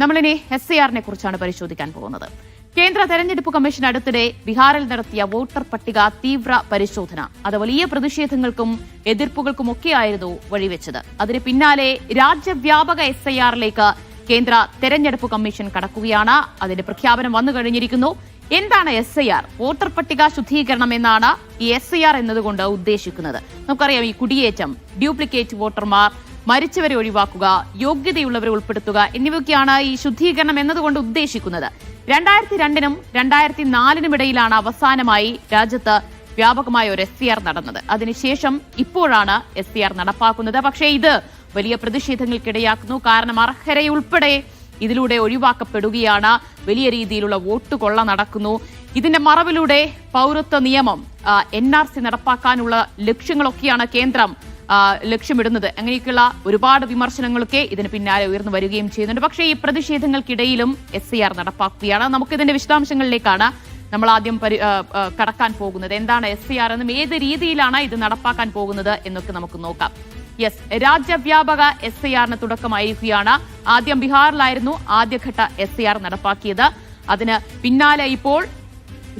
നമ്മളിനി S C ആറിനെ കുറിച്ചാണ് പരിശോധിക്കാൻ പോകുന്നത്. കേന്ദ്ര തെരഞ്ഞെടുപ്പ് കമ്മീഷൻ അടുത്തിടെ ബീഹാറിൽ നടത്തിയ വോട്ടർ പട്ടിക തീവ്ര പരിശോധന. അത് വലിയ പ്രതിഷേധങ്ങൾക്കും എതിർപ്പുകൾക്കുമൊക്കെയായിരുന്നു വഴിവെച്ചത്. അതിന് പിന്നാലെ രാജ്യവ്യാപക എസ് ഐ ആറിലേക്ക് കേന്ദ്ര തെരഞ്ഞെടുപ്പ് കമ്മീഷൻ കടക്കുകയാണ്. അതിന്റെ പ്രഖ്യാപനം വന്നു കഴിഞ്ഞിരിക്കുന്നു. എന്താണ് എസ് ഐ ആർ വോട്ടർ പട്ടിക ശുദ്ധീകരണം എന്നാണ് ഈ എസ് ഐ ആർ എന്നതുകൊണ്ട് ഉദ്ദേശിക്കുന്നത്. നമുക്കറിയാം ഈ കുടിയേറ്റം ഡ്യൂപ്ലിക്കേറ്റ് വോട്ടർമാർ മരിച്ചവരെ ഒഴിവാക്കുക യോഗ്യതയുള്ളവരെ ഉൾപ്പെടുത്തുക എന്നിവയൊക്കെയാണ് ഈ ശുദ്ധീകരണം എന്നതുകൊണ്ട് ഉദ്ദേശിക്കുന്നത്. രണ്ടായിരത്തി രണ്ടിനും രണ്ടായിരത്തി നാലിനും ഇടയിലാണ് അവസാനമായി രാജ്യത്ത് വ്യാപകമായ ഒരു എസ് സി ആർ നടന്നത്. അതിനുശേഷം ഇപ്പോഴാണ് എസ് സി ആർ നടപ്പാക്കുന്നത്. പക്ഷേ ഇത് വലിയ പ്രതിഷേധങ്ങൾക്കിടയാക്കുന്നു. കാരണം അർഹരെ അർഹരയുൾപ്പെടെ ഇതിലൂടെ ഒഴിവാക്കപ്പെടുകയാണ്. വലിയ രീതിയിലുള്ള വോട്ട് കൊള്ള നടക്കുന്നു. ഇതിന്റെ മറവിലൂടെ പൗരത്വ നിയമം എൻ ആർ സി നടപ്പാക്കാനുള്ള ലക്ഷ്യങ്ങളൊക്കെയാണ് കേന്ദ്രം ലക്ഷ്യമിടുന്നത്. അങ്ങനെയൊക്കെയുള്ള ഒരുപാട് വിമർശനങ്ങളൊക്കെ ഇതിന് പിന്നാലെ ഉയർന്നു വരികയും ചെയ്യുന്നുണ്ട്. പക്ഷേ ഈ പ്രതിഷേധങ്ങൾക്കിടയിലും എസ് സി ആർ നടപ്പാക്കുകയാണ്. നമുക്ക് ഇതിന്റെ വിശദാംശങ്ങളിലേക്കാണ് നമ്മൾ ആദ്യം കടക്കാൻ പോകുന്നത്. എന്താണ് എസ് സി ആർ എന്നും ഏത് രീതിയിലാണ് ഇത് നടപ്പാക്കാൻ പോകുന്നത് എന്നൊക്കെ നമുക്ക് നോക്കാം. യെസ് രാജ്യവ്യാപക എസ് ഐ ആറിന് തുടക്കമായിരിക്കുകയാണ്. ആദ്യം ബീഹാറിലായിരുന്നു ആദ്യഘട്ട എസ് ഐ ആർ നടപ്പാക്കിയത്. അതിന് പിന്നാലെ ഇപ്പോൾ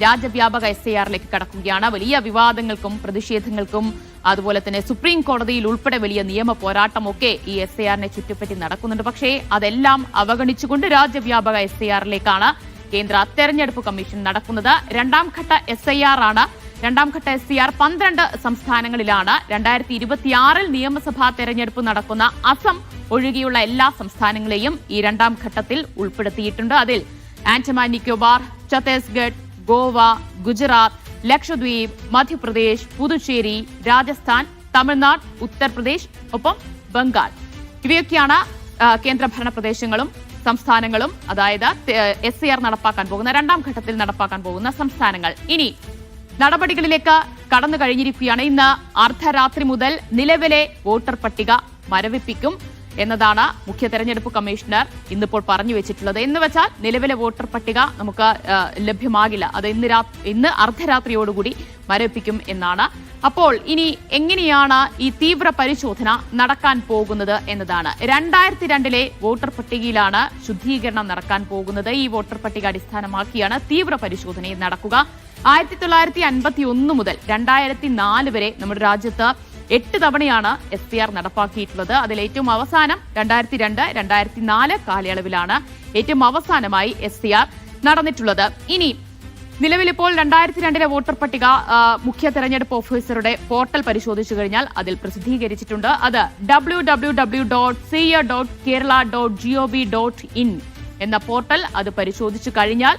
രാജ്യവ്യാപക എസ് ഐ ആറിലേക്ക് കടക്കുകയാണ്. വലിയ വിവാദങ്ങൾക്കും പ്രതിഷേധങ്ങൾക്കും അതുപോലെ തന്നെ സുപ്രീം കോടതിയിൽ ഉൾപ്പെടെ വലിയ നിയമ പോരാട്ടമൊക്കെ ഈ എസ് ഐ ആറിനെ ചുറ്റിപ്പറ്റി നടക്കുന്നുണ്ട്. പക്ഷേ അതെല്ലാം അവഗണിച്ചുകൊണ്ട് രാജ്യവ്യാപക എസ് ഐ ആറിലേക്കാണ് കേന്ദ്ര തെരഞ്ഞെടുപ്പ് കമ്മീഷൻ നടക്കുന്നത്. രണ്ടാം ഘട്ട എസ് ഐ ആർ ആണ്. രണ്ടാം ഘട്ട എസ് സി ആർ പന്ത്രണ്ട് സംസ്ഥാനങ്ങളിലാണ്. രണ്ടായിരത്തി ഇരുപത്തിയാറിൽ നിയമസഭാ തെരഞ്ഞെടുപ്പ് നടക്കുന്ന അസം ഒഴികെയുള്ള എല്ലാ സംസ്ഥാനങ്ങളെയും ഈ രണ്ടാം ഘട്ടത്തിൽ ഉൾപ്പെടുത്തിയിട്ടുണ്ട്. അതിൽ ആൻഡമാൻ നിക്കോബാർ ഛത്തീസ്ഗഡ് ഗോവ ഗുജറാത്ത് ലക്ഷദ്വീപ് മധ്യപ്രദേശ് പുതുച്ചേരി രാജസ്ഥാൻ തമിഴ്നാട് ഉത്തർപ്രദേശ് ഒപ്പം ബംഗാൾ. ഇവയൊക്കെയാണ് കേന്ദ്രഭരണ പ്രദേശങ്ങളും സംസ്ഥാനങ്ങളും അതായത് എസ് സി ആർ നടപ്പാക്കാൻ പോകുന്ന രണ്ടാം ഘട്ടത്തിൽ നടപ്പാക്കാൻ പോകുന്ന സംസ്ഥാനങ്ങൾ. ഇനി നടപടികളിലേക്ക് കടന്നു കഴിഞ്ഞിരിക്കുകയാണ്. ഇന്ന് അർദ്ധരാത്രി മുതൽ നിലവിലെ വോട്ടർ പട്ടിക മരവിപ്പിക്കും. എന്നതാണ് മുഖ്യ തെരഞ്ഞെടുപ്പ് കമ്മീഷണർ ഇന്നിപ്പോൾ പറഞ്ഞു വെച്ചിട്ടുള്ളത്. എന്ന് വെച്ചാൽ നിലവിലെ വോട്ടർ പട്ടിക നമുക്ക് ലഭ്യമാകില്ല. അത് ഇന്ന് ഇന്ന് അർദ്ധരാത്രിയോടുകൂടി മരവിപ്പിക്കും എന്നാണ്. അപ്പോൾ ഇനി എങ്ങനെയാണ് ഈ തീവ്ര പരിശോധന നടക്കാൻ പോകുന്നത് എന്നതാണ്. രണ്ടായിരത്തി രണ്ടിലെ വോട്ടർ പട്ടികയിലാണ് ശുദ്ധീകരണം നടക്കാൻ പോകുന്നത്. ഈ വോട്ടർ പട്ടിക അടിസ്ഥാനമാക്കിയാണ് തീവ്ര പരിശോധന നടക്കുക. ആയിരത്തി തൊള്ളായിരത്തി അൻപത്തി ഒന്ന് മുതൽ രണ്ടായിരത്തി നാല് വരെ നമ്മുടെ രാജ്യത്ത് എട്ട് തവണയാണ് എസ് പി ആർ നടപ്പാക്കിയിട്ടുള്ളത്. അതിൽ ഏറ്റവും അവസാനം രണ്ടായിരത്തി രണ്ട് രണ്ടായിരത്തി നാല് കാലയളവിലാണ് ഏറ്റവും അവസാനമായി എസ് സി ആർ നടന്നിട്ടുള്ളത്. ഇനി നിലവിലിപ്പോൾ രണ്ടായിരത്തി രണ്ടിലെ വോട്ടർ പട്ടിക മുഖ്യ തെരഞ്ഞെടുപ്പ് ഓഫീസറുടെ പോർട്ടൽ പരിശോധിച്ചു കഴിഞ്ഞാൽ അതിൽ പ്രസിദ്ധീകരിച്ചിട്ടുണ്ട്. അത് W W W dot C dot Kerala dot G O V dot in എന്ന പോർട്ടൽ അത് പരിശോധിച്ചു കഴിഞ്ഞാൽ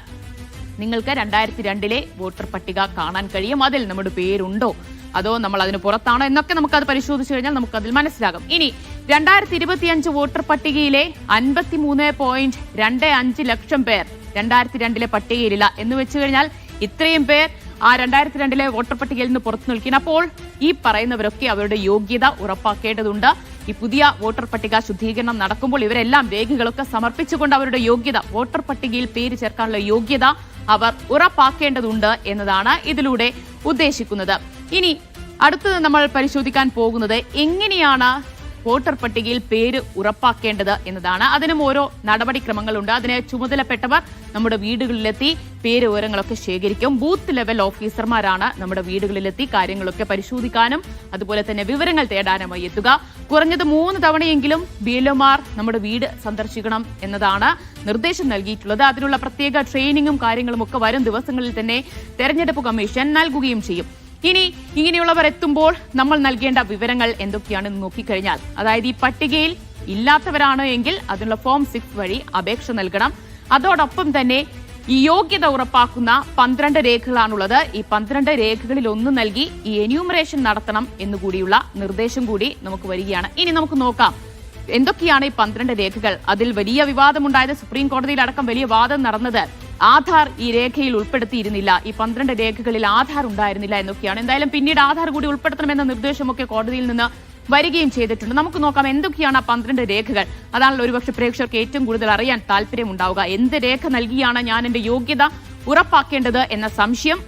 നിങ്ങൾക്ക് രണ്ടായിരത്തി രണ്ടിലെ വോട്ടർ പട്ടിക കാണാൻ കഴിയും. അതിൽ നമ്മുടെ പേരുണ്ടോ? അതോ നമ്മൾ അതിന് പുറത്താണോ എന്നൊക്കെ അത് പരിശോധിച്ചു കഴിഞ്ഞാൽ നമുക്ക് അതിൽ മനസ്സിലാകും. ഇനി രണ്ടായിരത്തി ഇരുപത്തിയഞ്ച് വോട്ടർ പട്ടികയിലെ അൻപത്തിമൂന്ന് പോയിന്റ് രണ്ട് അഞ്ച് ലക്ഷം പേർ രണ്ടായിരത്തി രണ്ടിലെ പട്ടികയിലില്ല എന്ന് വെച്ചു കഴിഞ്ഞാൽ ഇത്രയും പേർ ആ രണ്ടായിരത്തി രണ്ടിലെ വോട്ടർ പട്ടികയിൽ നിന്ന് പുറത്തു നിൽക്കുന്ന അപ്പോൾ ഈ പറയുന്നവരൊക്കെ അവരുടെ യോഗ്യത ഉറപ്പാക്കേണ്ടതുണ്ട്. ഈ പുതിയ വോട്ടർ പട്ടിക ശുദ്ധീകരണം നടക്കുമ്പോൾ ഇവരെല്ലാം രേഖകളൊക്കെ സമർപ്പിച്ചുകൊണ്ട് അവരുടെ യോഗ്യത വോട്ടർ പട്ടികയിൽ പേര് ചേർക്കാനുള്ള യോഗ്യത അവർ ഉറപ്പാക്കേണ്ടതുണ്ട് എന്നതാണ് ഇതിലൂടെ ഉദ്ദേശിക്കുന്നത്. ഇനി അടുത്തത് നമ്മൾ പരിശോധിക്കാൻ പോകുന്നത് എങ്ങനെയാണ് വോട്ടർ പട്ടികയിൽ പേര് ഉറപ്പാക്കേണ്ടത് എന്നതാണ്. അതിനും ഓരോ നടപടിക്രമങ്ങളുണ്ട്. അതിന് ചുമതലപ്പെട്ടവർ നമ്മുടെ വീടുകളിലെത്തി പേര് വിവരങ്ങളൊക്കെ ശേഖരിക്കും. ബൂത്ത് ലെവൽ ഓഫീസർമാരാണ് നമ്മുടെ വീടുകളിലെത്തി കാര്യങ്ങളൊക്കെ പരിശോധിക്കാനും അതുപോലെ തന്നെ വിവരങ്ങൾ തേടാനുമായി എത്തുക. കുറഞ്ഞത് മൂന്ന് തവണയെങ്കിലും ബി എൽഒമാർ നമ്മുടെ വീട് സന്ദർശിക്കണം എന്നതാണ് നിർദ്ദേശം നൽകിയിട്ടുള്ളത്. അതിനുള്ള പ്രത്യേക ട്രെയിനിങ്ങും കാര്യങ്ങളും ഒക്കെ വരും ദിവസങ്ങളിൽ തന്നെ തെരഞ്ഞെടുപ്പ് കമ്മീഷൻ നൽകുകയും ചെയ്യും. ഇനി ഇങ്ങനെയുള്ളവർ എത്തുമ്പോൾ നമ്മൾ നൽകേണ്ട വിവരങ്ങൾ എന്തൊക്കെയാണെന്ന് നോക്കിക്കഴിഞ്ഞാൽ അതായത് ഈ പട്ടികയിൽ ഇല്ലാത്തവരാണ് എങ്കിൽ അതിനുള്ള ഫോം സിക്സ് വഴി അപേക്ഷ നൽകണം. അതോടൊപ്പം തന്നെ ഈ യോഗ്യത ഉറപ്പാക്കുന്ന പന്ത്രണ്ട് രേഖകളാണുള്ളത്. ഈ പന്ത്രണ്ട് രേഖകളിൽ ഒന്ന് നൽകി ഈ എന്യൂമറേഷൻ നടത്തണം എന്നുകൂടിയുള്ള നിർദ്ദേശം കൂടി നമുക്ക് വരികയാണ്. ഇനി നമുക്ക് നോക്കാം എന്തൊക്കെയാണ് ഈ പന്ത്രണ്ട് രേഖകൾ? അതിൽ വലിയ വിവാദമുണ്ടായത് സുപ്രീം കോടതിയിലടക്കം വലിയ വാദം നടന്നത്. ആധാർ ഈ രേഖയിൽ ഉൾപ്പെടുത്തിയിരുന്നില്ല. ഈ പന്ത്രണ്ട് രേഖകളിൽ ആധാർ ഉണ്ടായിരുന്നില്ല എന്നൊക്കെയാണ്. എന്തായാലും പിന്നീട് ആധാർ കൂടി ഉൾപ്പെടുത്തണമെന്ന നിർദ്ദേശമൊക്കെ കോടതിയിൽ നിന്ന് വരികയും ചെയ്തിട്ടുണ്ട്. നമുക്ക് നോക്കാം എന്തൊക്കെയാണ് ആ പന്ത്രണ്ട് രേഖകൾ. അതാണല്ലോ ഒരുപക്ഷെ പ്രേക്ഷകർക്ക് ഏറ്റവും കൂടുതൽ അറിയാൻ താല്പര്യമുണ്ടാവുക. എന്ത് രേഖ നൽകിയാണ് ഞാൻ എന്റെ യോഗ്യത ഉറപ്പാക്കേണ്ടത് എന്ന സംശയം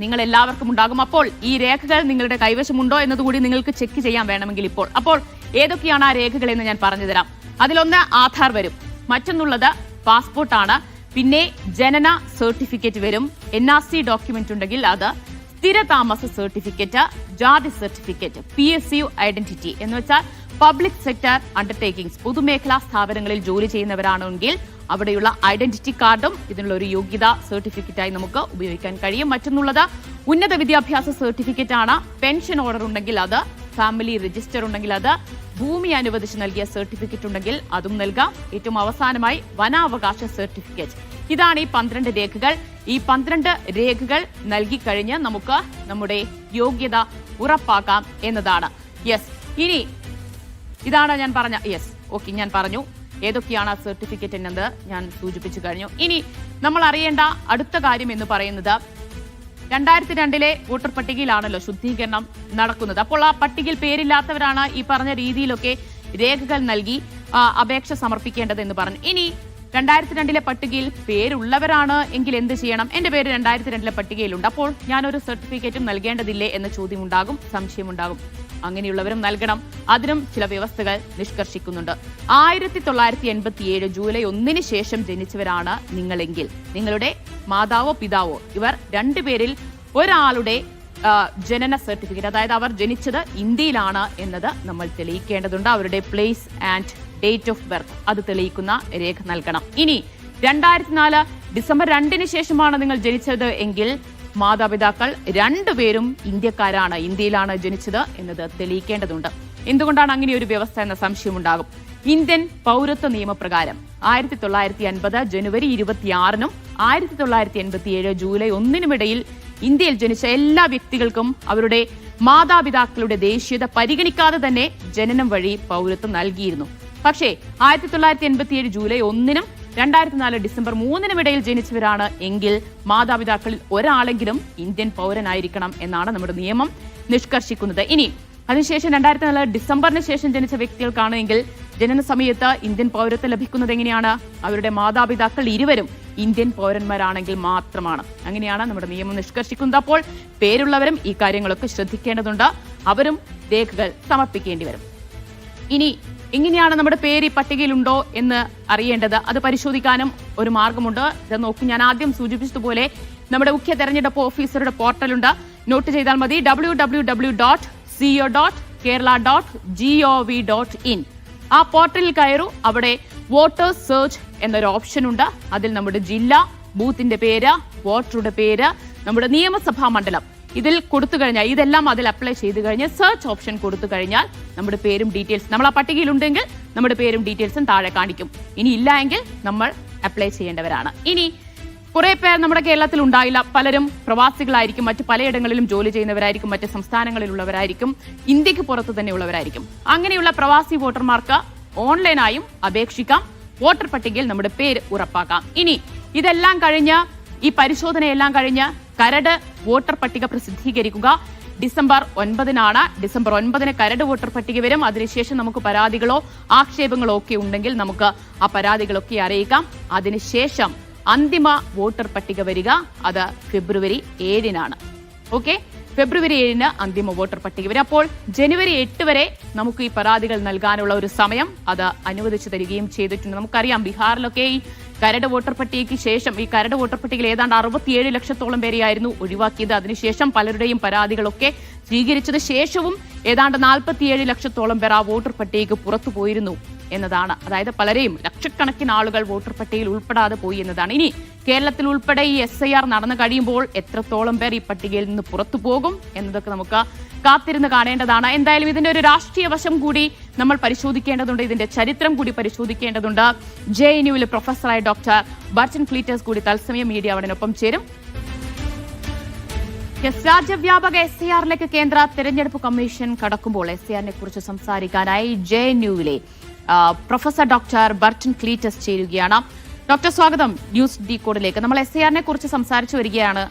നിങ്ങൾ എല്ലാവർക്കും ഉണ്ടാകും. അപ്പോൾ ഈ രേഖകൾ നിങ്ങളുടെ കൈവശമുണ്ടോ എന്നതുകൂടി നിങ്ങൾക്ക് ചെക്ക് ചെയ്യാൻ വേണമെങ്കിൽ ഇപ്പോൾ. അപ്പോൾ ഏതൊക്കെയാണ് ആ രേഖകൾ എന്ന് ഞാൻ പറഞ്ഞുതരാം. അതിലൊന്ന് ആധാർ വരും. മറ്റൊന്നുള്ളത് പാസ്പോർട്ടാണ് പിന്നെ ജനന സർട്ടിഫിക്കറ്റ് വരും. എൻ ആർ സി ഡോക്യുമെന്റ് ഉണ്ടെങ്കിൽ അത് സ്ഥിരതാമസ സർട്ടിഫിക്കറ്റ് ജാതി certificate P S U identity എന്ന് വെച്ചാൽ പബ്ലിക് സെക്ടർ അണ്ടർടേക്കിംഗ്സ് പൊതുമേഖലാ സ്ഥാപനങ്ങളിൽ ജോലി ചെയ്യുന്നവരാണെങ്കിൽ അവിടെയുള്ള ഐഡന്റിറ്റി കാർഡും ഇതിനുള്ള ഒരു യോഗ്യത സർട്ടിഫിക്കറ്റായി നമുക്ക് ഉപയോഗിക്കാൻ കഴിയും. മറ്റൊന്നുള്ളത് ഉന്നത വിദ്യാഭ്യാസ സർട്ടിഫിക്കറ്റ് ആണ്. പെൻഷൻ ഓർഡർ ഉണ്ടെങ്കിൽ അത് ഫാമിലി രജിസ്റ്റർ ഉണ്ടെങ്കിൽ അത് ഭൂമി അനുവദിച്ച് നൽകിയ സർട്ടിഫിക്കറ്റ് ഉണ്ടെങ്കിൽ അതും നൽകാം. ഏറ്റവും അവസാനമായി വനാവകാശ സർട്ടിഫിക്കറ്റ് ഇതാണ് ഈ പന്ത്രണ്ട് രേഖകൾ. ഈ പന്ത്രണ്ട് രേഖകൾ നൽകിക്കഴിഞ്ഞ് നമുക്ക് നമ്മുടെ യോഗ്യത ഉറപ്പാക്കാം എന്നതാണ്. യെസ് ഇനി ഇതാണ് ഞാൻ പറഞ്ഞ യെസ് ഓക്കെ ഞാൻ പറഞ്ഞു. ഏതൊക്കെയാണ് ആ സർട്ടിഫിക്കറ്റ് എന്നത്? ഞാൻ സൂചിപ്പിച്ചു കഴിഞ്ഞു. ഇനി നമ്മൾ അറിയേണ്ട അടുത്ത കാര്യം എന്ന് പറയുന്നത് രണ്ടായിരത്തി രണ്ടിലെ വോട്ടർ പട്ടികയിലാണല്ലോ ശുദ്ധീകരണം നടക്കുന്നത്. അപ്പോൾ ആ പട്ടികയിൽ പേരില്ലാത്തവരാണ് ഈ പറഞ്ഞ രീതിയിലൊക്കെ രേഖകൾ നൽകി അപേക്ഷ സമർപ്പിക്കേണ്ടത് എന്ന് പറഞ്ഞു. ഇനി രണ്ടായിരത്തി രണ്ടിലെ പട്ടികയിൽ പേരുള്ളവരാണ് എങ്കിൽ എന്ത് ചെയ്യണം? എന്റെ പേര് രണ്ടായിരത്തി രണ്ടിലെ പട്ടികയിലുണ്ട്. അപ്പോൾ ഞാനൊരു സർട്ടിഫിക്കറ്റും നൽകേണ്ടതില്ലേ എന്ന ചോദ്യം ഉണ്ടാകും സംശയമുണ്ടാകും. അങ്ങനെയുള്ളവരും നൽകണം. അതിനും ചില വ്യവസ്ഥകൾ നിഷ്കർഷിക്കുന്നുണ്ട്. ആയിരത്തി തൊള്ളായിരത്തി എൺപത്തിയേഴ് ജൂലൈ ഒന്നിന് ശേഷം ജനിച്ചവരാണ് നിങ്ങളെങ്കിൽ. നിങ്ങളുടെ മാതാവോ പിതാവോ ഇവർ രണ്ടുപേരിൽ ഒരാളുടെ ജനന സർട്ടിഫിക്കറ്റ് അതായത് അവർ ജനിച്ചത് ഇന്ത്യയിലാണ് എന്നത് നമ്മൾ തെളിയിക്കേണ്ടതുണ്ട്. അവരുടെ place and date of birth അത് തെളിയിക്കുന്ന രേഖ നൽകണം. ഇനി രണ്ടായിരത്തി നാല് ഡിസംബർ രണ്ടിന് ശേഷമാണ് നിങ്ങൾ ജനിച്ചത് എങ്കിൽ മാതാപിതാക്കൾ രണ്ടുപേരും ഇന്ത്യക്കാരാണ് ഇന്ത്യയിലാണ് ജനിച്ചത് എന്നത് തെളിയിക്കേണ്ടതുണ്ട്. എന്തുകൊണ്ടാണ് അങ്ങനെ ഒരു വ്യവസ്ഥ എന്ന സംശയമുണ്ടാകും? ഇന്ത്യൻ പൗരത്വ നിയമപ്രകാരം ആയിരത്തി തൊള്ളായിരത്തി അൻപത് ജനുവരി ഇരുപത്തിയാറിനും ആയിരത്തി തൊള്ളായിരത്തി എൺപത്തി ഏഴ് ജൂലൈ ഒന്നിനുമിടയിൽ ഇന്ത്യയിൽ ജനിച്ച എല്ലാ വ്യക്തികൾക്കും അവരുടെ മാതാപിതാക്കളുടെ ദേശീയത പരിഗണിക്കാതെ തന്നെ ജനനം വഴി പൗരത്വം നൽകിയിരുന്നു. പക്ഷേ ആയിരത്തി തൊള്ളായിരത്തി എൺപത്തിയേഴ് ജൂലൈ ഒന്നിനും രണ്ടായിരത്തി നാല് ഡിസംബർ മൂന്നിനും ഇടയിൽ ജനിച്ചവരാണ് എങ്കിൽ മാതാപിതാക്കളിൽ ഒരാളെങ്കിലും ഇന്ത്യൻ പൗരനായിരിക്കണം എന്നാണ് നമ്മുടെ നിയമം നിഷ്കർഷിക്കുന്നത്. ഇനി അതിനുശേഷം രണ്ടായിരത്തി നാല് ഡിസംബറിന് ശേഷം ജനിച്ച വ്യക്തികൾക്കാണെങ്കിൽ ജനന സമയത്ത് ഇന്ത്യൻ പൗരത്വം ലഭിക്കുന്നത് എങ്ങനെയാണ്? അവരുടെ മാതാപിതാക്കൾ ഇരുവരും ഇന്ത്യൻ പൗരന്മാരാണെങ്കിൽ മാത്രമാണ്. അങ്ങനെയാണ് നമ്മുടെ നിയമം നിഷ്കർഷിക്കുന്നത്. അപ്പോൾ പേരുള്ളവരും ഈ കാര്യങ്ങളൊക്കെ ശ്രദ്ധിക്കേണ്ടതുണ്ട്. അവരും രേഖകൾ സമർപ്പിക്കേണ്ടി വരും. ഇനി എങ്ങനെയാണ് നമ്മുടെ പേര് ഈ പട്ടികയിലുണ്ടോ എന്ന് അറിയേണ്ടത്. അത് പരിശോധിക്കാനും ഒരു മാർഗമുണ്ട്. ഇത് നോക്കൂ ഞാൻ ആദ്യം സൂചിപ്പിച്ചതുപോലെ നമ്മുടെ മുഖ്യ തെരഞ്ഞെടുപ്പ് ഓഫീസറുടെ പോർട്ടലുണ്ട്. നോട്ട് ചെയ്താൽ മതി W W W dot C O dot Kerala dot G O V dot in ആ പോർട്ടലിൽ കയറൂ. അവിടെ വോട്ടേഴ്സ് സെർച്ച് എന്നൊരു ഓപ്ഷൻ ഉണ്ട്. അതിൽ നമ്മുടെ ജില്ല ബൂത്തിന്റെ പേര് വോട്ടറുടെ പേര് നമ്മുടെ നിയമസഭാ മണ്ഡലം. ഇതിൽ കൊടുത്തു കഴിഞ്ഞാൽ ഇതെല്ലാം അതിൽ അപ്ലൈ ചെയ്ത് കഴിഞ്ഞ് സെർച്ച് ഓപ്ഷൻ കൊടുത്തു കഴിഞ്ഞാൽ നമ്മുടെ പേരും ഡീറ്റെയിൽസ് നമ്മൾ ആ പട്ടികയിൽ ഉണ്ടെങ്കിൽ നമ്മുടെ പേരും ഡീറ്റെയിൽസും താഴെ കാണിക്കും. ഇനി ഇല്ല എങ്കിൽ നമ്മൾ അപ്ലൈ ചെയ്യേണ്ടവരാണ്. ഇനി കുറെ പേർ നമ്മുടെ കേരളത്തിൽ ഉണ്ടായില്ല. പലരും പ്രവാസികളായിരിക്കും മറ്റ് പലയിടങ്ങളിലും ജോലി ചെയ്യുന്നവരായിരിക്കും മറ്റ് സംസ്ഥാനങ്ങളിലുള്ളവരായിരിക്കും ഇന്ത്യയ്ക്ക് പുറത്ത് തന്നെ ഉള്ളവരായിരിക്കും. അങ്ങനെയുള്ള പ്രവാസി വോട്ടർമാർക്ക് ഓൺലൈനായും അപേക്ഷിക്കാം. വോട്ടർ പട്ടികയിൽ നമ്മുടെ പേര് ഉറപ്പാക്കാം. ഇനി ഇതെല്ലാം കഴിഞ്ഞ് ഈ പരിശോധനയെല്ലാം കഴിഞ്ഞ് കരട് വോട്ടർ പട്ടിക പ്രസിദ്ധീകരിക്കുക. ഡിസംബർ ഒൻപതിനാണ്. ഡിസംബർ ഒൻപതിന് കരട് വോട്ടർ പട്ടിക വരും. അതിനുശേഷം നമുക്ക് പരാതികളോ ആക്ഷേപങ്ങളോ ഒക്കെ ഉണ്ടെങ്കിൽ നമുക്ക് ആ പരാതികളൊക്കെ അറിയിക്കാം. അതിനുശേഷം അന്തിമ വോട്ടർ പട്ടിക വരിക. അത് ഫെബ്രുവരി ഏഴിനാണ്. ഓക്കെ? ഫെബ്രുവരി ഏഴിന് അന്തിമ വോട്ടർ പട്ടിക വരും. അപ്പോൾ ജനുവരി എട്ട് വരെ നമുക്ക് ഈ പരാതികൾ നൽകാനുള്ള ഒരു സമയം അത് അനുവദിച്ചു തരികയും ചെയ്തിട്ടുണ്ട്. നമുക്കറിയാം ബീഹാറിലൊക്കെ ഈ കരട് വോട്ടർ പട്ടികയ്ക്ക് ശേഷം ഈ കരട് വോട്ടർ പട്ടികയിൽ ഏതാണ്ട് അറുപത്തിയേഴ് ലക്ഷത്തോളം പേരെയായിരുന്നു ഒഴിവാക്കിയത്. അതിനുശേഷം പലരുടെയും പരാതികളൊക്കെ സ്വീകരിച്ചത് ശേഷവും ഏതാണ്ട് നാൽപ്പത്തിയേഴ് ലക്ഷത്തോളം പേർ ആ വോട്ടർ പട്ടികയ്ക്ക് പുറത്തു പോയിരുന്നു എന്നതാണ്. അതായത് പലരെയും ലക്ഷക്കണക്കിന് ആളുകൾ വോട്ടർ പട്ടികയിൽ ഉൾപ്പെടാതെ പോയി എന്നതാണ്. ഇനി കേരളത്തിൽ ഉൾപ്പെടെ ഈ എസ് ഐ ആർ നടന്നു കഴിയുമ്പോൾ എത്രത്തോളം പേർ ഈ പട്ടികയിൽ നിന്ന് പുറത്തു പോകും എന്നതൊക്കെ നമുക്ക് കാത്തിരുന്ന് കാണേണ്ടതാണ്. എന്തായാലും ഇതിന്റെ ഒരു രാഷ്ട്രീയ വശം കൂടി നമ്മൾ പരിശോധിക്കേണ്ടതുണ്ട് ഇതിന്റെ ചരിത്രം കൂടി പരിശോധിക്കേണ്ടതുണ്ട്. ജെ എൻ യുവിലെ പ്രൊഫസറായ ഡോക്ടർ ബർട്ടൻ ഫ്ലീറ്റേഴ്സ് കൂടി തത്സമയം മീഡിയ അവനൊപ്പം ചേരും. രാജ്യവ്യാപക എസ് സി ആറിലേക്ക് കേന്ദ്ര തെരഞ്ഞെടുപ്പ് കമ്മീഷൻ കടക്കുമ്പോൾ എസ് സി ആറിനെ കുറിച്ച് സംസാരിക്കാനായി ജെ എൻ യുവിലെ പ്രൊഫസർ ഡോക്ടർ ബർട്ടൻ ക്ലീറ്റസ് ചേരുകയാണ്. ഡോക്ടർ സ്വാഗതം. ന്യൂസ് ഡി കോഡിലേക്ക്. നമ്മൾ എസ് ആറിനെ കുറിച്ച് സംസാരിച്ചു വരികയാണ്.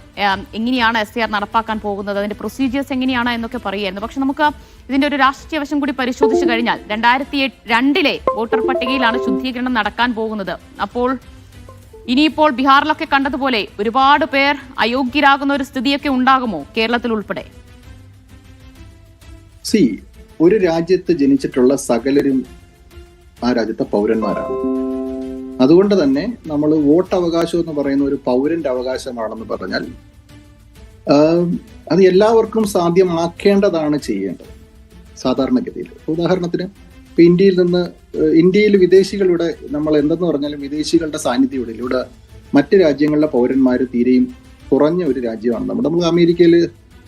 എങ്ങനെയാണ് എസ് ആർ നടപ്പാക്കാൻ പോകുന്നത്? അതിന്റെ പ്രൊസീജിയേഴ്സ് എങ്ങനെയാണ് എന്നൊക്കെ പറയുമായിരുന്നു പക്ഷെ നമുക്ക് ഇതിന്റെ ഒരു രാഷ്ട്രീയ വശം കൂടി പരിശോധിച്ചു കഴിഞ്ഞാൽ രണ്ടായിരത്തി രണ്ടിലെ വോട്ടർ പട്ടികയിലാണ് ശുദ്ധീകരണം നടക്കാൻ പോകുന്നത്. അപ്പോൾ ഇനിയിപ്പോൾ ബീഹാറിലൊക്കെ കണ്ടതുപോലെ ഒരുപാട് പേർ അയോഗ്യരാകുന്ന ഒരു സ്ഥിതിയൊക്കെ ഉണ്ടാകുമോ കേരളത്തിൽ ഉൾപ്പെടെ? സി ഒരു രാജ്യത്ത് ജനിച്ചിട്ടുള്ള സകലരും ആ രാജ്യത്തെ പൗരന്മാരാണ്. അതുകൊണ്ട് തന്നെ നമ്മൾ വോട്ട് അവകാശം എന്ന് പറയുന്ന ഒരു പൗരന്റെ അവകാശമാണെന്ന് പറഞ്ഞാൽ അത് എല്ലാവർക്കും സാധ്യമാക്കേണ്ടതാണ് ചെയ്യേണ്ടത് സാധാരണഗതിയിൽ. ഉദാഹരണത്തിന് ഇപ്പൊ ഇന്ത്യയിൽ നിന്ന് ഇന്ത്യയിൽ വിദേശികളുടെ നമ്മൾ എന്തെന്ന് പറഞ്ഞാലും വിദേശികളുടെ സാന്നിധ്യം. ഇവിടെ മറ്റ് രാജ്യങ്ങളിലെ പൗരന്മാർ തീരെയും കുറഞ്ഞ ഒരു രാജ്യമാണ്. നമ്മുടെ നമ്മൾ അമേരിക്കയിൽ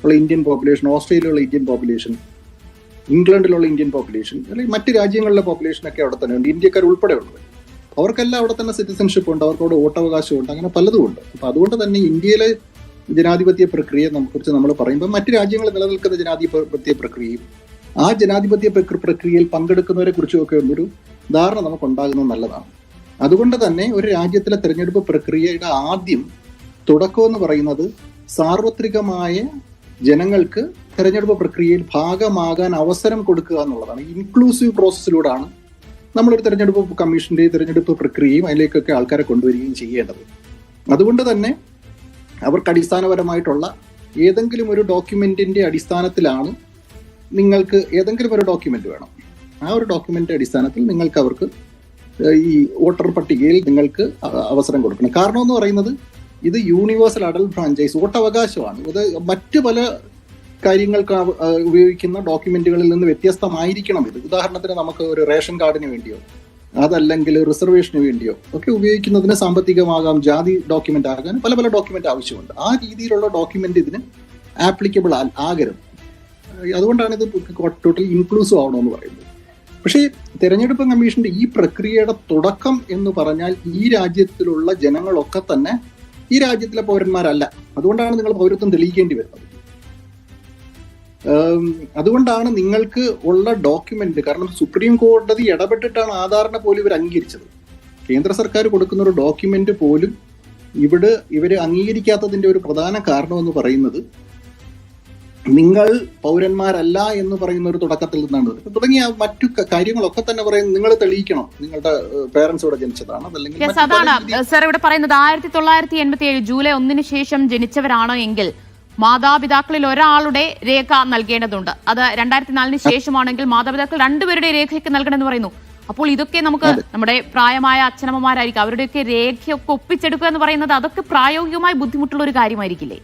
ഉള്ള ഇന്ത്യൻ പോപ്പുലേഷൻ ഓസ്ട്രേലിയയിലുള്ള ഇന്ത്യൻ പോപ്പുലേഷൻ ഇംഗ്ലണ്ടിലുള്ള ഇന്ത്യൻ പോപ്പുലേഷൻ അല്ലെങ്കിൽ മറ്റ് രാജ്യങ്ങളിലെ പോപ്പുലേഷൻ ഒക്കെ അവിടെ തന്നെ ഉണ്ട് ഇന്ത്യക്കാർ ഉൾപ്പെടെ ഉള്ളത് അവർക്കെല്ലാം അവിടെ തന്നെ സിറ്റിസൺഷിപ്പ് ഉണ്ട് അവർക്ക് അവിടെ വോട്ടവകാശം ഉണ്ട് അങ്ങനെ പലതും ഉണ്ട്. അപ്പൊ അതുകൊണ്ട് തന്നെ ഇന്ത്യയിലെ ജനാധിപത്യ പ്രക്രിയയെ കുറിച്ച് നമ്മൾ പറയുമ്പോൾ മറ്റ് രാജ്യങ്ങൾ നിലനിൽക്കുന്ന ജനാധിപത്യ പ്രക്രിയയും ആ ജനാധിപത്യ പ്രക്രിയയിൽ പങ്കെടുക്കുന്നവരെ കുറിച്ചുമൊക്കെ ഒരു ധാരണ നമുക്ക് ഉണ്ടാകുന്നത് നല്ലതാണ്. അതുകൊണ്ട് തന്നെ ഒരു രാജ്യത്തിലെ തെരഞ്ഞെടുപ്പ് പ്രക്രിയയുടെ ആദ്യം തുടക്കം എന്ന് പറയുന്നത് സാർവത്രികമായ ജനങ്ങൾക്ക് തെരഞ്ഞെടുപ്പ് പ്രക്രിയയിൽ ഭാഗമാകാൻ അവസരം കൊടുക്കുക എന്നുള്ളതാണ്. ഇൻക്ലൂസീവ് പ്രോസസ്സിലൂടെയാണ് നമ്മളൊരു തെരഞ്ഞെടുപ്പ് കമ്മീഷന്റെ തെരഞ്ഞെടുപ്പ് പ്രക്രിയയും അതിലേക്കൊക്കെ ആൾക്കാരെ കൊണ്ടുവരികയും ചെയ്യേണ്ടത്. അതുകൊണ്ട് തന്നെ അവർക്ക് അടിസ്ഥാനപരമായിട്ടുള്ള ഏതെങ്കിലും ഒരു ഡോക്യുമെന്റിന്റെ അടിസ്ഥാനത്തിലാണ് നിങ്ങൾക്ക് ഏതെങ്കിലും ഒരു ഡോക്യുമെന്റ് വേണം. ആ ഒരു ഡോക്യുമെന്റ് അടിസ്ഥാനത്തിൽ നിങ്ങൾക്ക് അവർക്ക് ഈ വോട്ടർ പട്ടികയിൽ നിങ്ങൾക്ക് അവസരം കൊടുക്കണം. കാരണം എന്ന് പറയുന്നത് ഇത് യൂണിവേഴ്സൽ അഡൽട്ട് ഫ്രാഞ്ചൈസ് വോട്ടവകാശമാണ്. ഇത് മറ്റ് പല കാര്യങ്ങൾക്ക് ഉപയോഗിക്കുന്ന ഡോക്യുമെന്റുകളിൽ നിന്ന് വ്യത്യസ്തമായിരിക്കണം ഇത്. ഉദാഹരണത്തിന് നമുക്ക് ഒരു റേഷൻ കാർഡിന് വേണ്ടിയോ അതല്ലെങ്കിൽ റിസർവേഷന് വേണ്ടിയോ ഒക്കെ ഉപയോഗിക്കുന്നതിന് സാമ്പത്തികമാകാം ജാതി ഡോക്യുമെന്റ് ആകാൻ പല പല ഡോക്യുമെന്റ് ആവശ്യമുണ്ട്. ആ രീതിയിലുള്ള ഡോക്യുമെന്റ് ഇതിന് ആപ്ലിക്കബിൾ ആകരുത്. അതുകൊണ്ടാണ് ഇത് ടോട്ടൽ ഇൻക്ലൂസീവ് ആവണമെന്ന് പറയുന്നത്. പക്ഷേ തെരഞ്ഞെടുപ്പ് കമ്മീഷന്റെ ഈ പ്രക്രിയയുടെ തുടക്കം എന്ന് പറഞ്ഞാൽ ഈ രാജ്യത്തിലുള്ള ജനങ്ങളൊക്കെ തന്നെ ഈ രാജ്യത്തിലെ പൗരന്മാരല്ല. അതുകൊണ്ടാണ് നിങ്ങൾ പൗരത്വം തെളിയിക്കേണ്ടി വരുന്നത്. അതുകൊണ്ടാണ് നിങ്ങൾക്ക് ഉള്ള ഡോക്യുമെന്റ് കാരണം സുപ്രീം കോടതി ഇടപെട്ടിട്ടാണ് ആധാറിനെ പോലും ഇവർ അംഗീകരിച്ചത്. കേന്ദ്ര സർക്കാർ കൊടുക്കുന്ന ഒരു ഡോക്യുമെന്റ് പോലും ഇവിടെ ഇവർ അംഗീകരിക്കാത്തതിന്റെ ഒരു പ്രധാന കാരണം എന്ന് പറയുന്നത് നിങ്ങൾ പൗരന്മാരല്ല എന്ന് പറയുന്ന ഒരു തുടക്കത്തിൽ നിന്നാണ്. തുടങ്ങിയ മറ്റു കാര്യങ്ങളൊക്കെ തന്നെ പറയുന്നത് നിങ്ങൾ തെളിയിക്കണം. നിങ്ങളുടെ പേരൻസ് ഇവിടെ ജനിച്ചതാണ്. അതല്ലെങ്കിൽ സർ ഇവിടെ പറയുന്നത് ആയിരത്തി തൊള്ളായിരത്തി എൺപത്തി ഏഴ് ജൂലൈ ഒന്നിന് ശേഷം ജനിച്ചവരാണോ എങ്കിൽ മാതാപിതാക്കളിൽ ഒരാളുടെ രേഖ നൽകേണ്ടതുണ്ട്. അത് രണ്ടായിരത്തി നാലിന് ശേഷമാണെങ്കിൽ മാതാപിതാക്കൾ രണ്ടുപേരുടെ രേഖയൊക്കെ നൽകണമെന്ന് പറയുന്നു. അപ്പോൾ ഇതൊക്കെ നമുക്ക് നമ്മുടെ പ്രായമായ അച്ഛനമ്മമാരായിരിക്കും. അവരുടെയൊക്കെ രേഖയൊക്കെ ഒപ്പിച്ചെടുക്കുക എന്ന് പറയുന്നത് അതൊക്കെ പ്രായോഗികമായി ബുദ്ധിമുട്ടുള്ള ഒരു കാര്യമായിരിക്കില്ലേ?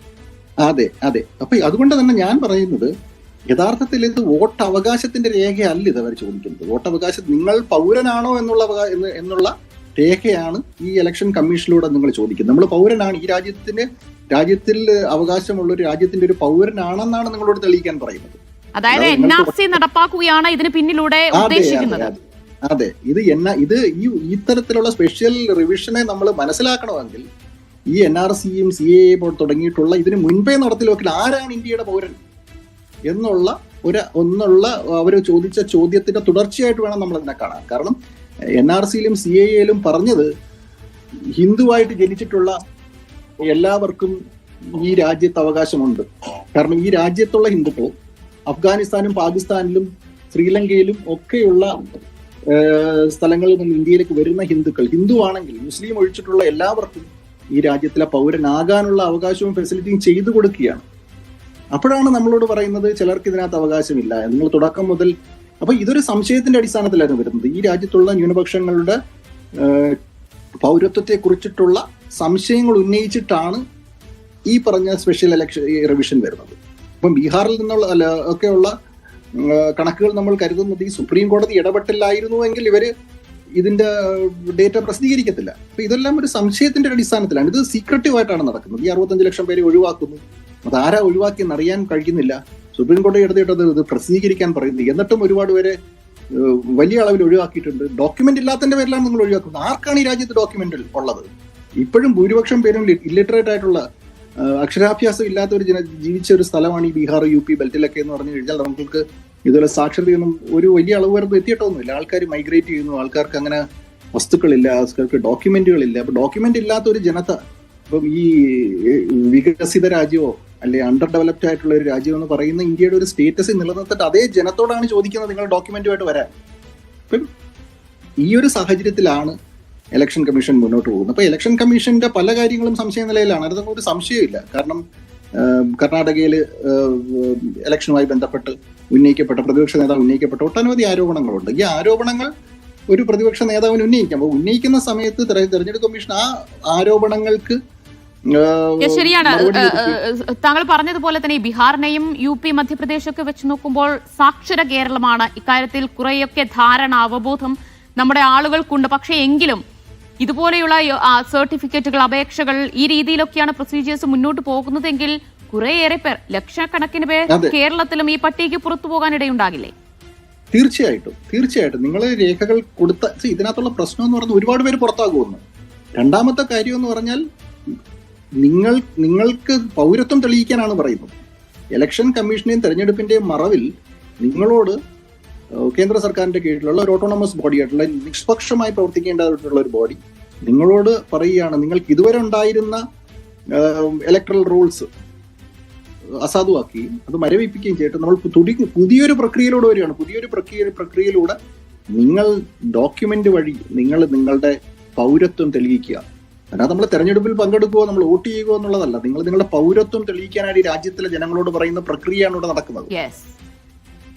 അതെ അതെ. അപ്പൊ അതുകൊണ്ട് തന്നെ ഞാൻ പറയുന്നത് യഥാർത്ഥത്തിൽ ഇത് വോട്ട് അവകാശത്തിന്റെ രേഖയല്ല ഇത് അവർ ചോദിക്കുന്നത്. വോട്ട് അവകാശം നിങ്ങൾ പൗരനാണോ എന്നുള്ള എന്നുള്ള രേഖയാണ് ഈ ഇലക്ഷൻ കമ്മീഷനിലൂടെ നിങ്ങൾ ചോദിക്കുന്നത്. നമ്മൾ പൗരനാണ്. ഈ രാജ്യത്തിന് രാജ്യത്തിൽ അവകാശമുള്ള ഒരു രാജ്യത്തിന്റെ ഒരു പൗരനാണെന്നാണ് നിങ്ങളോട് തെളിയിക്കാൻ പറയുന്നത്. അതായത് എൻ ആർ സി നടപ്പാക്കുകയാണ് ഇതിന് പിന്നിലൂടെ ഉദ്ദേശിക്കുന്നത്. അതെ ഇത് എന്ന ഇത് ഈ ഇത്തരത്തിലുള്ള സ്പെഷ്യൽ റിവിഷനെ നമ്മൾ മനസ്സിലാക്കണമെങ്കിൽ ഈ എൻ ആർ സിയും സി എ തുടങ്ങിയിട്ടുള്ള ഇതിന് മുൻപേ നടത്തി നോക്കില്ല ആരാണ് ഇന്ത്യയുടെ പൗരൻ എന്നുള്ള ഒരു ഒന്നുള്ള അവർ ചോദിച്ച ചോദ്യത്തിന്റെ തുടർച്ചയായിട്ട് വേണം നമ്മൾ ഇതിനെ കാണാൻ. കാരണം എൻ ആർ സിയിലും സി എ എയിലും പറഞ്ഞത് ഹിന്ദുവായിട്ട് ജനിച്ചിട്ടുള്ള എല്ലാവർക്കും ഈ രാജ്യത്ത് അവകാശമുണ്ട്. കാരണം ഈ രാജ്യത്തുള്ള ഹിന്ദുക്കൾ അഫ്ഗാനിസ്ഥാനും പാകിസ്ഥാനിലും ശ്രീലങ്കയിലും ഒക്കെയുള്ള സ്ഥലങ്ങളിൽ നിന്ന് ഇന്ത്യയിലേക്ക് വരുന്ന ഹിന്ദുക്കൾ ഹിന്ദു ആണെങ്കിൽ മുസ്ലിം ഒഴിച്ചിട്ടുള്ള എല്ലാവർക്കും ഈ രാജ്യത്തിലെ പൗരനാകാനുള്ള അവകാശവും ഫെസിലിറ്റിയും ചെയ്തു കൊടുക്കുകയാണ്. അപ്പോഴാണ് നമ്മളോട് പറയുന്നത് ചിലർക്ക് ഇതിനകത്ത് അവകാശമില്ല. നിങ്ങൾ തുടക്കം മുതൽ അപ്പൊ ഇതൊരു സംശയത്തിന്റെ അടിസ്ഥാനത്തിലായിരുന്നു വരുന്നത്. ഈ രാജ്യത്തുള്ള ന്യൂനപക്ഷങ്ങളുടെ പൗരത്വത്തെ കുറിച്ചിട്ടുള്ള സംശയങ്ങൾ ഉന്നയിച്ചിട്ടാണ് ഈ പറഞ്ഞ സ്പെഷ്യൽ ഇലക്ഷൻ റിവിഷൻ വരുന്നത്. ഇപ്പം ബീഹാറിൽ നിന്നുള്ള അല്ല ഒക്കെയുള്ള കണക്കുകൾ നമ്മൾ കരുതുന്നത് ഈ സുപ്രീം കോടതി ഇടപെട്ടില്ലായിരുന്നുവെങ്കിൽ ഇവർ ഇതിന്റെ ഡേറ്റ പ്രസിദ്ധീകരിക്കത്തില്ല. അപ്പൊ ഇതെല്ലാം ഒരു സംശയത്തിന്റെ അടിസ്ഥാനത്തിലാണ്. ഇത് സീക്രട്ടീവ് ആയിട്ടാണ് നടക്കുന്നത്. ഈ അറുപത്തഞ്ച് ലക്ഷം പേരെ ഒഴിവാക്കുന്നു. അത് ആരാ ഒഴിവാക്കിയെന്ന് അറിയാൻ കഴിയുന്നില്ല. സുപ്രീം കോടതി എടുത്തിട്ടത് ഇത് പ്രസിദ്ധീകരിക്കാൻ പറയുന്നു എന്നിട്ടും ഒരുപാട് പേരെ വലിയ അളവിൽ ഒഴിവാക്കിയിട്ടുണ്ട്. ഡോക്യുമെന്റ് ഇല്ലാത്തതിന്റെ പേരിലാണ് നിങ്ങൾ ഒഴിവാക്കുന്നത്. ആർക്കാണ് ഈ രാജ്യത്ത് ഡോക്യുമെന്റ് ഉള്ളത്? ഇപ്പോഴും ഭൂരിപക്ഷം പേരും ഇല്ലിറ്ററേറ്റ് ആയിട്ടുള്ള അക്ഷരാഭ്യാസം ഇല്ലാത്ത ഒരു ജന ജീവിച്ച ഒരു സ്ഥലമാണ് ഈ ബീഹാർ യു പി ബെൽറ്റിലൊക്കെ എന്ന് പറഞ്ഞു കഴിഞ്ഞാൽ നമുക്ക് ഇതുപോലെ സാക്ഷരതയൊന്നും ഒരു വലിയ അളവ് വരെ എത്തിയിട്ടൊന്നുമില്ല. ആൾക്കാർ മൈഗ്രേറ്റ് ചെയ്യുന്നു ആൾക്കാർക്ക് അങ്ങനെ വസ്തുക്കളില്ല ആൾക്കാർക്ക് ഡോക്യുമെന്റുകളില്ല അപ്പൊ ഡോക്യുമെന്റ് ഇല്ലാത്ത ഒരു ജനത ഇപ്പം ഈ വികസിത രാജ്യമോ അല്ലെ അണ്ടർ ഡെവലപ്ഡ് ആയിട്ടുള്ള ഒരു രാജ്യം എന്ന് പറയുന്ന ഇന്ത്യയുടെ ഒരു സ്റ്റേറ്റസ് നിലനിർത്തിട്ട് അതേ ജനത്തോടാണ് ചോദിക്കുന്നത് നിങ്ങൾ ഡോക്യുമെന്റുമായിട്ട് വരാൻ. അപ്പം ഈ ഒരു സാഹചര്യത്തിലാണ് ഇലക്ഷൻ കമ്മീഷൻ മുന്നോട്ട് പോകുന്നത് അപ്പോൾ ഇലക്ഷൻ കമ്മീഷന്റെ പല കാര്യങ്ങളും സംശയ നിലയിലാണ്. അതൊന്നും ഒരു സംശയമില്ല കാരണം കർണാടകയിൽ ഇലക്ഷനുമായി ബന്ധപ്പെട്ട് ഉന്നയിക്കപ്പെട്ട പ്രതിപക്ഷ നേതാവ് ഉന്നയിക്കപ്പെട്ട ഒട്ടനവധി ആരോപണങ്ങളുണ്ട്. ഈ ആരോപണങ്ങൾ ഒരു പ്രതിപക്ഷ നേതാവിന് ഉന്നയിക്കാം. അപ്പോൾ ഉന്നയിക്കുന്ന സമയത്ത് തെരഞ്ഞെടുപ്പ് കമ്മീഷൻ ആ ആരോപണങ്ങൾക്ക് ശരിയാണ്. താങ്കൾ പറഞ്ഞതുപോലെ തന്നെ ബീഹാറിനെയും യു പി മധ്യപ്രദേശൊക്കെ വെച്ച് നോക്കുമ്പോൾ സാക്ഷര കേരളമാണ്. ഇക്കാര്യത്തിൽ കുറെയൊക്കെ ധാരണ അവബോധം നമ്മുടെ ആളുകൾക്കുണ്ട്. പക്ഷേ എങ്കിലും ഇതുപോലെയുള്ള സർട്ടിഫിക്കറ്റുകൾ അപേക്ഷകൾ ഈ രീതിയിലൊക്കെയാണ് പ്രൊസീജിയേഴ്സ് മുന്നോട്ട് പോകുന്നതെങ്കിൽ കുറേയേറെ പേർ ലക്ഷക്കണക്കിന് പേർ കേരളത്തിലും ഈ പട്ടികയ്ക്ക് പുറത്തു പോകാനിടയുണ്ടാകില്ലേ തീർച്ചയായിട്ടും തീർച്ചയായിട്ടും. നിങ്ങൾ രേഖകൾ കൊടുത്ത ഇതിനകത്തുള്ള പ്രശ്നം എന്ന് പറഞ്ഞാൽ ഒരുപാട് പേര് പുറത്താകുമെന്ന്. രണ്ടാമത്തെ കാര്യം എന്ന് പറഞ്ഞാൽ നിങ്ങൾ നിങ്ങൾക്ക് പൗരത്വം തെളിയിക്കാനാണ് പറയുന്നത്. ഇലക്ഷൻ കമ്മീഷന്റെയും തെരഞ്ഞെടുപ്പിന്റെയും മറവിൽ നിങ്ങളോട് കേന്ദ്ര സർക്കാരിന്റെ കീഴിലുള്ള ഒരു ഓട്ടോണമസ് ബോഡി ആയിട്ടുള്ള നിഷ്പക്ഷമായി പ്രവർത്തിക്കേണ്ടതായിട്ടുള്ള ഒരു ബോഡി നിങ്ങളോട് പറയുകയാണ് നിങ്ങൾക്ക് ഇതുവരെ ഉണ്ടായിരുന്ന ഇലക്ട്രൽ റൂൾസ് അസാധുവാക്കുകയും അത് മരവിപ്പിക്കുകയും ചെയ്തിട്ട് നമ്മൾ തുടി പുതിയൊരു പ്രക്രിയയിലൂടെ വരികയാണ്. പുതിയൊരു പ്രക്രിയ പ്രക്രിയയിലൂടെ നിങ്ങൾ ഡോക്യുമെന്റ് വഴി നിങ്ങൾ നിങ്ങളുടെ പൗരത്വം തെളിയിക്കുക. അതിനകത്ത് നമ്മൾ തെരഞ്ഞെടുപ്പിൽ പങ്കെടുക്കുകയോ നമ്മൾ വോട്ട് ചെയ്യുകയോ എന്നുള്ളതല്ല. നിങ്ങൾ നിങ്ങളുടെ പൗരത്വം തെളിയിക്കാനായി രാജ്യത്തിലെ ജനങ്ങളോട് പറയുന്ന പ്രക്രിയയാണ് ഇവിടെ നടക്കുന്നത്.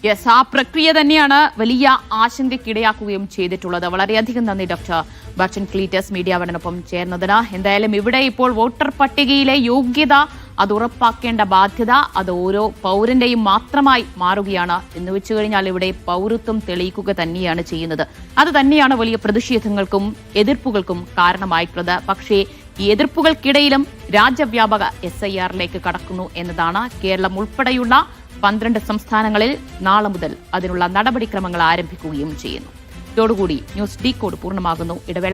യെസ് ആ പ്രക്രിയ തന്നെയാണ് വലിയ ആശങ്കയ്ക്കിടയാക്കുകയും ചെയ്തിട്ടുള്ളത്. വളരെയധികം നന്ദി ഡോക്ടർ ബച്ചൻ ക്ലീറ്റസ് മീഡിയ വടനൊപ്പം ചേർന്നതിന്. എന്തായാലും ഇവിടെ ഇപ്പോൾ വോട്ടർ പട്ടികയിലെ യോഗ്യത അത് ഉറപ്പാക്കേണ്ട ബാധ്യത അത് ഓരോ പൗരന്റെയും മാത്രമായി മാറുകയാണ്. എന്ന് വെച്ചു കഴിഞ്ഞാൽ ഇവിടെ പൗരത്വം തെളിയിക്കുക തന്നെയാണ് ചെയ്യുന്നത്. അത് തന്നെയാണ് വലിയ പ്രതിഷേധങ്ങൾക്കും എതിർപ്പുകൾക്കും കാരണമായിട്ടുള്ളത്. പക്ഷേ ഈ എതിർപ്പുകൾക്കിടയിലും രാജ്യവ്യാപക എസ് ഐ ആറിലേക്ക് കടക്കുന്നു എന്നതാണ് കേരളം ഉൾപ്പെടെയുള്ള പന്ത്രണ്ട് സംസ്ഥാനങ്ങളിൽ നാളെ മുതൽ അതിനുള്ള നടപടിക്രമങ്ങൾ ആരംഭിക്കുകയും ചെയ്യുന്നു. ഇതോടുകൂടി ന്യൂസ് ഡീ കോഡ് പൂർണമാകുന്നു. ഇടവേള